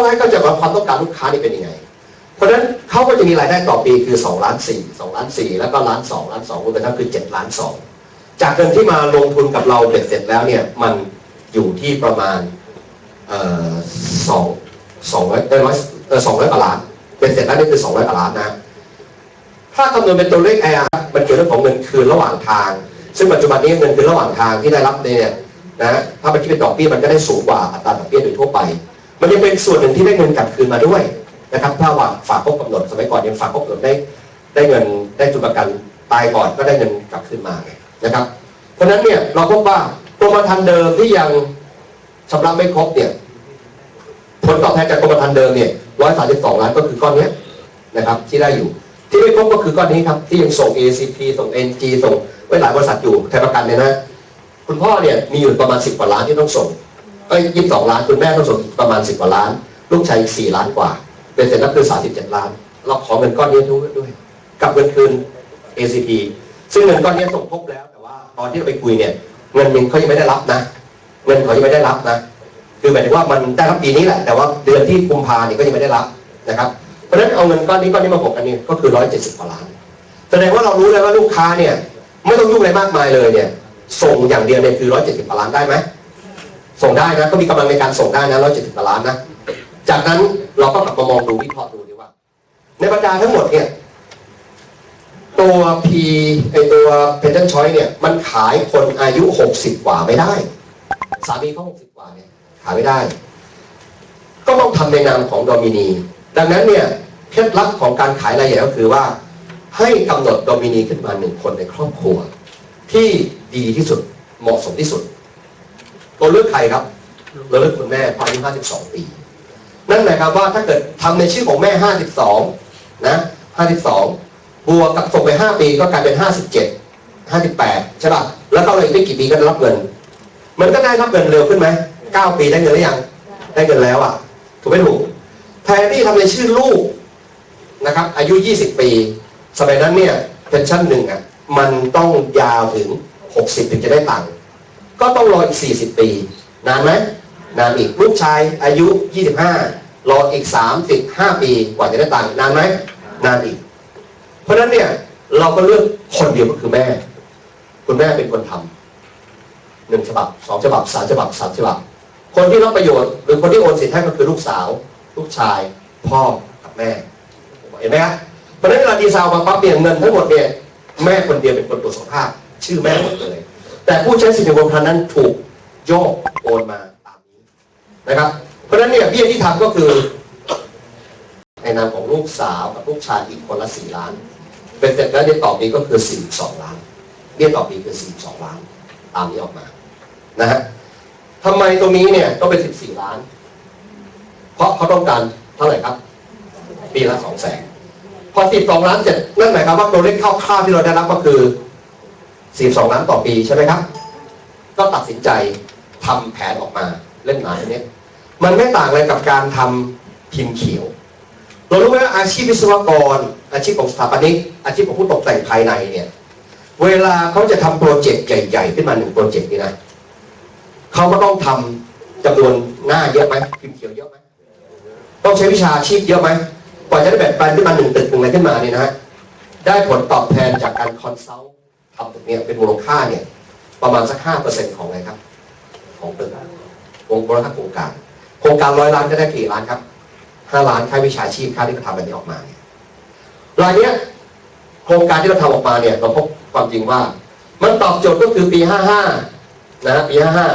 ก็ให้เข้าใจว่าความต้องการลูกค้านี่เป็นยังไง เพราะฉะนั้นเขาก็จะมีรายได้ต่อปีคือ2ล้าน4 2ล้าน4แล้วก็ล้าน2ล้าน2รวมกันทั้งคือ7ล้าน2จากเงินที่มาลงทุนกับเราเบ็ดเสร็จแล้วเนี่ยมันอยู่ที่ประมาณเอ่อสองสองร้อยเออร้อยเออสองร้อยกว่าล้านเบ็ดเสร็จแล้วนี่คือสองร้อยกว่าล้านนะถ้าคำนวณเป็นตัวเลข IR มันเกี่ยวเรื่องของเงินคืนระหว่างทาง ซึ่งปัจจุบันนี้เงินคืนระหว่างทางที่ได้รับเนี่ยนะถ้ามันคิดเป็นดอกเบี้ยมันก็ได้สูงกว่าอัตราดอกเบี้ยโดยทั่วไป มันยังเป็นส่วนหนึ่งที่ได้เงินกลับคืนมาด้วยนะครับ ถ้าว่าฝากครบกำหนดสมัยก่อนยังฝากครบกำหนดได้ได้เงินได้ทุนประกันตายก่อนก็ได้เงินกลับคืนมาไงนะครับ เพราะฉะนั้นเนี่ยเราพบว่ากรมธรรม์เดิมที่ยังชำระไม่ครบเนี่ยผลตอบแทนจากกรมธรรม์เดิมเนี่ยร้อยสามสิบสองล้านก็คือก้อนนี้นะครับ ที่ได้อยู่ ที่ไม่ครบก็คือก้อนนี้ครับ ที่ยังส่ง ACP ส่ง NG ส่งไว้หลายบริษัทอยู่ไทยประกันเนี่ยนะ คุณพ่อเนี่ยมีอยู่ประมาณสิบกว่าล้านที่ต้องส่ง เอ้ยยี่สิบสองล้านคุณแม่ต้องส่งประมาณสิบกว่าล้าน ลูกชายอีกสี่ล้านกว่า เป็นเสร็จแล้วคือสามสิบเจ็ดล้าน เราขอเงินก้อนนี้ด้วยด้วยกับเงินคืน ACP ซึ่งเงินก้อนนี้ส่งครบแล้วแต่ว่า ตอนที่เราไปคุยเนี่ยเงินมันเขายังไม่ได้รับนะเงินเขายังไม่ได้รับนะคือหมายถึงว่ามันได้รับปีนี้แหละแต่ว่าเดือนที่กุมภาเนี่ยก็ยังไม่ได้รับนะครับเพราะฉะนั้นเอาเงินก้อนนี้ก้อนนี้มาบวกกันนี่ก็คือร้อยเจ็ดสิบกว่าล้านแสดงว่าเรารู้เลยว่าลูกค้าเนี่ยไม่ต้องยุ่งอะไรมากมายเลยเนี่ยส่งอย่างเดียวเนี่ยคือร้อยเจ็ดสิบกว่าล้านได้ไหม ส่งได้นะก็มีกำลังในการส่งได้นะร้อยเจ็ดสิบกว่าล้านนะ จากนั้นเราก็กลับมามองดูวิเคราะห์ดูดีว่า ในบรรดาทั้งหมดเนี่ย ตัว P ไอตัว p e n t a n Choice เนี่ย มันขายคนอายุหกสิบกว่าไม่ได้ สามีเขาหกสิบกว่าเนี่ย ขายไม่ได้ ก็ต้องทำในนามของโดมินี ดังนั้นเนี่ยเคล็ดลับของการขายรายใหญ่ก็คือว่า ให้กำหนดโดมินีขึ้นมาหนึ่งคนในครอบครัว ที่ดีที่สุดเหมาะสมที่สุด เราเลือกใครครับ เราเลือกคุณแม่พราะอายุ52 ปี นั่นหมายความว่าถ้าเกิดทำในชื่อของแม่ 52 นะ 52 บวกกับส่งไป 5 ปีก็กลายเป็น 57 58 ใช่ป่ะ แล้วก็เลยอีกไม่กี่ปีก็ได้รับเงิน มันก็ได้รับเงินเร็วขึ้นไหม 9 ปีได้เงินหรือยัง ได้เงินแล้วอะ ถูกไหมถูก แทนที่ทำในชื่อลูกนะครับ อายุ 20 ปี สมัยนั้นเนี่ยเพนชั่นหนึ่งอะ มันต้องยาวถึง 60 ถึงจะได้ตังค์ ก็ต้องรออีก 40 ปี นานไหมนานอีกลูกชายอายุ 25 รออีก 35 ปีกว่าจะได้ตังค์นานไหมนานอีก เพราะฉะนั้นเนี่ยเราก็เลือกคนเดียวก็คือแม่ คุณแม่เป็นคนทำหนึ่งฉบับสองฉบับสามฉบับสามฉบับ คนที่รับประโยชน์หรือคนที่โอนสิทธิ์ให้ก็คือลูกสาว ลูกชาย พ่อกับแม่เห็นไหมฮะเพราะฉะนั้นเวลาดีไซน์มาปั๊บเนี่ยนเงินทั้งหมดเนี่ยแม่คนเดียวเป็นคนตรวจสภาพ ชื่อแม่หมดเลย แต่ผู้ใช้สิทธิบนพันนั้นถูกโยกโอนมาตามนี้นะครับ เพราะฉะนั้นเนี่ยเบี้ยที่ทำก็คือในนามของลูกสาวกับลูกชายอีกคนละสี่ล้านเป็นเสร็จแล้วเนี่ยต่อปีก็คือสี่สองล้านเบี้ยต่อปีคือสี่สองล้าน ตามนี้ออกมานะฮะทำไมตรงนี้เนี่ยต้องเป็นสิบสี่ล้าน เพราะเขาต้องการเท่าไหร่ครับ ปีละสองแสนพอสิบสองล้านเสร็จนั่นหมายความว่าตัวเลขคร่าวๆที่เราได้รับก็คือ สิบสองล้านต่อปีใช่ไหมครับ ก็ตัดสินใจทำแผนออกมาเล่นหนาอันนี้มันไม่ต่างอะไรกับการทำพิมพ์เขียว เรารู้ไหมว่าอาชีพวิศวกร อาชีพของสถาปนิกอาชีพของผู้ตกแต่งภายในเนี่ย เวลาเขาจะทำโปรเจกต์ใหญ่ ๆ ขึ้นมาหนึ่งโปรเจกต์นี่นะเขาก็ต้องทำจำนวนหน้าเยอะไหมพิมพ์เขียวเยอะไหมต้องใช้วิชาชีพเยอะไหมกว่าจะได้แบบแปลนขึ้นมาหนึ่งตึกหนึ่งอะไรขึ้นมาเนี่ยนะฮะได้ผลตอบแทนจากการคอนซัลท์ ทำตึกเนี้ยเป็นมูลค่าเนี่ยประมาณสักห้าเปอร์เซ็นต์ของอะไรครับ ของตึกวงมูลค่าโครงการ โครงการร้อยล้านก็ได้กี่ล้านครับห้าล้านค่าวิชาชีพค่าที่เขาทำแบบนี้ออกมาเนี่ยรายเนี้ยโครงการที่เราทำออกมาเนี่ยเราพบความจริงว่า มันตอบโจทย์ก็คือปีห้าห้านะฮะปีห้าห้า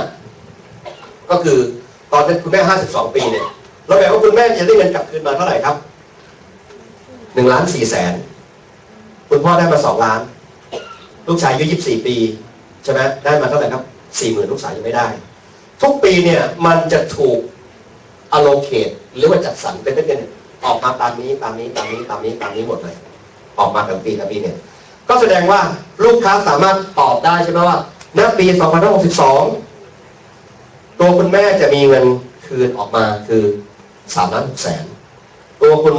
ก็คือตอนนั้นคุณแม่ห้าสิบสองปีเนี่ยเราแบ่ว่าคุณแม่จะได้เงินกลับคืนมาเท่าไหร่ครับหนึ่งล้านสี่แสนคุณพ่อได้มาสองล้าน ลูกชายอายุยี่สิบสี่ปีใช่ไหมได้มาเท่าไหร่ครับสี่หมื่นลูกสาวยังไม่ได้ ทุกปีเนี่ยมันจะถูก allocate หรือว่าจัดสรรเป็นเป็นออกมาตามนี้ตามนี้ตามนี้ตามนี้ตามนี้หมดเลย ออกมาทั้งปีทั้งปีเนี่ย ก็แสดงว่าลูกค้าสามารถตอบได้ใช่ไหมว่าณปี2562 ตัวคุณแม่จะมีเงินคืนออกมาคือสามล้านหกแสน ตัวคุณ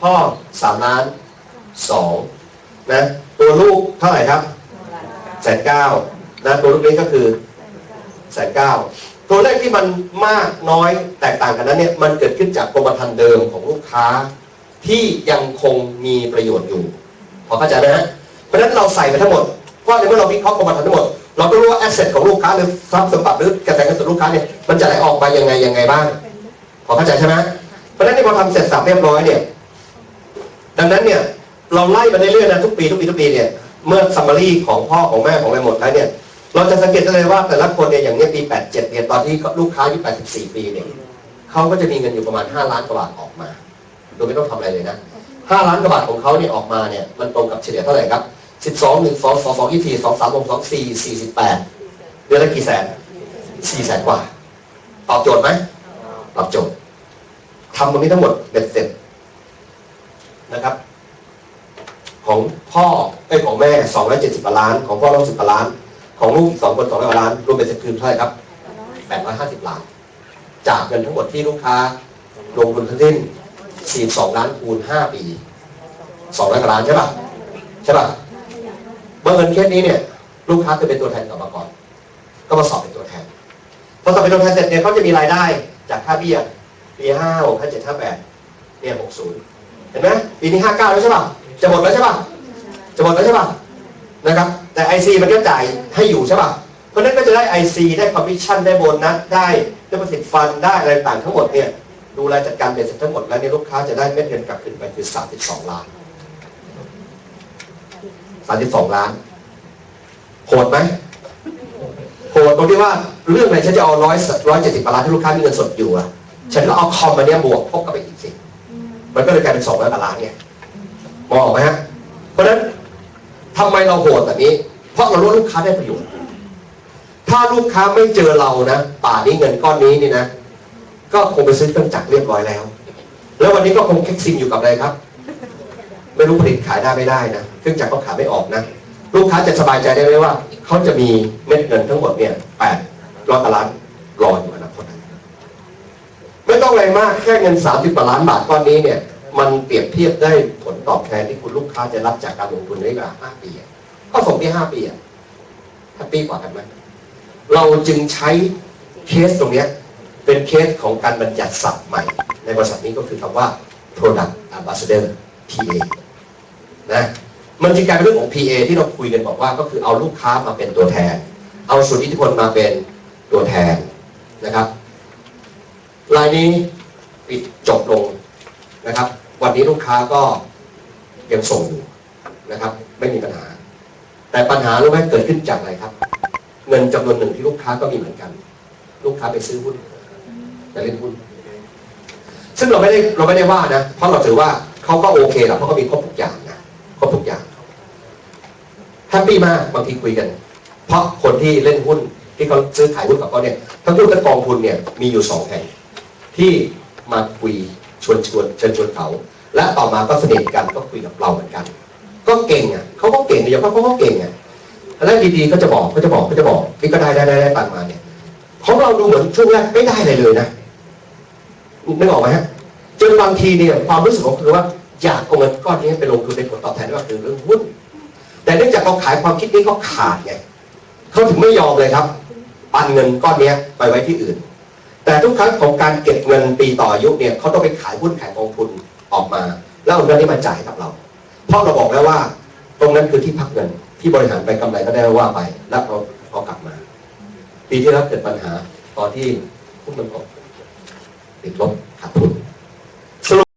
พ่อสามล้านสองนะ ตัวลูกเท่าไหร่ครับแสนเก้านะตัวลูกนี้ก็คือแสนเก้าตัวเลขที่มันมากน้อยแตกต่างกันนั้นเนี่ยมันเกิดขึ้นจากกรมธรรม์เดิมของลูกค้า ที่ยังคงมีประโยชน์อยู่พอเข้าใจนะฮะเพราะฉะนั้นเราใส่ไปทั้งหมดเพราะในเมื่อเราวิเคราะห์กรมธรรม์ทั้งหมดเราก็รู้ว่าแอสเซทของลูกค้าหรือทรัพย์สมบัติหรือกระแสเงินสดลูกค้าเนี่ยมันจะไหลออกไปยังไงยังไงบ้างพอเข้าใจใช่ไหมเพราะฉะนั้นที่พอทำเสร็จสับเรียบร้อยเนี่ยดังนั้นเนี่ย เราไล่มาเรื่อยๆนะทุกปีทุกปีทุกปีเนี่ยเมื่อซัมมารีของพ่อของแม่ของอะไรหมดแล้วเนี่ย เราจะสังเกตได้เลยว่าแต่ละคนเนี่ยอย่างเนี้ยปี 87เนี่ยตอนที่ลูกค้าอายุ84 ปีเนี่ยเขาก็จะมีเงินอยู่ประมาณ 5 ล้านกว่าบาทออกมา โดยไม่ต้องทำอะไรเลยนะ 5 ล้านกว่าบาทของเขาเนี่ยออกมาเนี่ยมันตรงกับเฉลี่ยเท่าไหร่ครับ 12 1 2 2 2 24 2 3 6 2 4 48 เดือนละกี่แสน4แสนกว่า ตอบโจทย์ไหมตอบโจทย์ทำตรงนี้ทั้งหมดเบ็ดเสร็จนะครับ ของพ่อไอ้ของแม่ 270กว่าล้าน ของพ่อ110กว่าล้าน ของลูกอีกสองคน200กว่าล้านรวมเป็นสร็จคืนเท่าไหร่ครับ850ล้าน จากเงินทั้งหมดที่ลูกค้าลงทุนทั้งสิ้น42ล้านคูณ5ปี200กว่าล้านใช่ป่ะใช่ป่ะเมื่อเงินเคสนี้เนี่ย ลูกค้าเคยเป็นตัวแทนกลับมาก่อน ก็มาสอบเป็นตัวแทนพอสอบเป็นตัวแทนเสร็จเนี่ยเขาจะมีรายได้จากค่าเบี้ยปีห้าหกห้าเจ็ดห้าแปดเนี่ยหกศูนย์เห็นไหมปีนี้ห้าเก้าแล้วใช่ป่ะ จะหมดแล้วใช่ป่ะจะหมดแล้วใช่ป่ะนะครับแต่ไอซีมันก็จ่ายให้อยู่ใช่ป่ะเพราะนั้นก็จะได้ไอซีได้คอมมิชชั่นได้โบนัสได้ได้ประสิทธิ์ฟันได้อะไรต่างทั้งหมดเนี่ยดูแลจัดการเบ็ดเสร็จทั้งหมดแล้วเนี่ยลูกค้าจะได้เม็ดเงินกลับคืนไปคือ 32 ล้าน 32 ล้านโหดไหมโหดตรงที่ว่าเรื่องไหนฉันจะเอาร้อยร้อยเจ็ดสิบล้านที่ลูกค้ามีเงินสดอยู่อะฉันก็เอาคอมมาเนี่ยบวกพบกับไปอีกสิมันก็เลยกลายเป็นสองร้อยล้านเนี่ย มอออกไหมฮะเพราะฉะนั้นทำไมเราโหดแบบนี้ เพราะเรารู้ลูกค้าได้ประโยชน์ ถ้าลูกค้าไม่เจอเรานะป่านี้เงินก้อนนี้นี่นะ ก็คงไปซื้อเครื่องจักรเรียบร้อยแล้ว แล้ววันนี้ก็คงแค่ซิงอยู่กับอะไรครับ ไม่รู้ผลิตขายได้ไม่ได้นะเครื่องจักรก็ขายไม่ออกนะ ลูกค้าจะสบายใจได้ไหมว่า เขาจะมีเม็ดเงินทั้งหมดเนี่ยแปดร้อยล้านรออยู่อนาคตไม่ต้องอะไรมากแค่เงินสามสิบกว่าล้านบาทก้อนนี้เนี่ย มันเปรียบเทียบได้ผลตอบแทนที่คุณลูกค้าจะรับจากการลงทุนในเวลาห้าปี ก็ส่งที่ห้าปีอะแฮปปี้กว่ากันไหมเราจึงใช้เคสตรงเนี้ยเป็นเคสของการบัญญัติศัพท์ใหม่ ในบริษัทนี้ก็คือคำว่า product ambassador PA นะมันจึงกลายเป็นเรื่องของ PA ที่เราคุยกันบอกว่าก็คือเอาลูกค้ามาเป็นตัวแทน เอาส่วนอิทธิพลมาเป็นตัวแทนนะครับรายนี้ปิดจบลงนะครับ วันนี้ลูกค้าก็ยังส่งอยู่นะครับ ไม่มีปัญหา แต่ปัญหารู้ไหมเกิดขึ้นจากอะไรครับ เงินจำนวนหนึ่งที่ลูกค้าก็มีเหมือนกัน ลูกค้าไปซื้อหุ้นจะเล่นหุ้น ซึ่งเราไม่ได้เราไม่ได้ว่านะ เพราะเราถือว่าเขาก็โอเคแหละเพราะเขามีครบทุกอย่างนะครบทุกอย่างแฮปปี้มากบางทีคุยกัน เพราะคนที่เล่นหุ้นที่เขาซื้อขายหุ้นกับเขาเนี่ยทั้งหุ้นและกองทุนเนี่ยมีอยู่สองแห่งที่มาคุย ชวนชวนเชิญชวนเขา และต่อมาก็สนิทกันก็คุยกับเราเหมือนกัน ก็เก่งอะเขาก็เก่งโดยเฉพาะเขาก็เก่งอะแล้วดีๆก็จะบอกก็จะบอกก็จะบอกนี่ก็ได้ได้ได้ตังมาเนี่ยของเราดูเหมือนช่วงแรกไม่ได้อะไรเลยนะนึกออกไหมฮะจนบางทีเนี่ยความรู้สึกของคือว่าอยากเอาเงินก้อนนี้ไปลงทุนในผลตอบแทนก็คือเรื่องหุ้นแต่เนื่องจากเขาขายความคิดนี้เขาขาดไงเขาถึงไม่ยอมเลยครับ ปันเงินก้อนนี้ไปไว้ที่อื่น แต่ทุกครั้งของการเก็บเงินปีต่ออายุเนี่ยเขาต้องไปขายหุ้นขายกองทุนออกมา แล้วเอาเงินนี้มาจ่ายกับเรา เพราะเราบอกแล้วว่า ตรงนั้นคือที่พักเงินที่บริหารไปกำไรก็ได้ว่าไป แล้วเราเอากลับมา ปีที่แล้วเกิดปัญหาตอนที่หุ้นมันตกติดลบขาดทุน